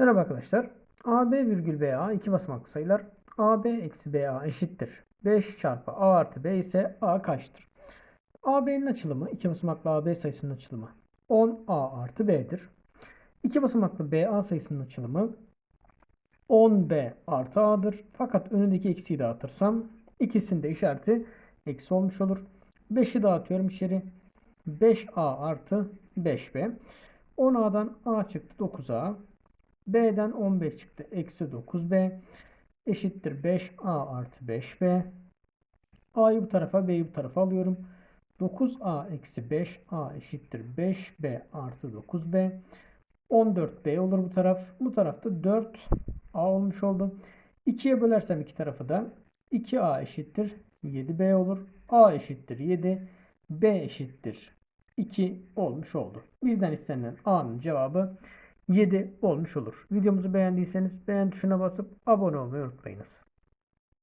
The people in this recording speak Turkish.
Merhaba arkadaşlar. AB virgül BA iki basamaklı sayılar. AB eksi BA eşittir. 5 çarpı A artı B ise A kaçtır? AB'nin açılımı, iki basamaklı AB sayısının açılımı 10A artı B'dir. İki basamaklı BA sayısının açılımı 10B artı A'dır. Fakat önündeki eksiği dağıtırsam ikisinin de işareti eksi olmuş olur. 5'i dağıtıyorum içeri. 5A artı 5B. 10A'dan A çıktı 9A. B'den 15 çıktı. Eksi 9B eşittir 5A artı 5B. A'yı bu tarafa B'yi bu tarafa alıyorum. 9A eksi 5A eşittir 5B artı 9B. 14B olur bu taraf. Bu tarafta 4A olmuş oldu. 2'ye bölersem iki tarafı da 2A eşittir 7B olur. A eşittir 7. B eşittir 2 olmuş oldu. Bizden istenilen A'nın cevabı 7 olmuş olur. Videomuzu beğendiyseniz beğen tuşuna basıp abone olmayı unutmayınız.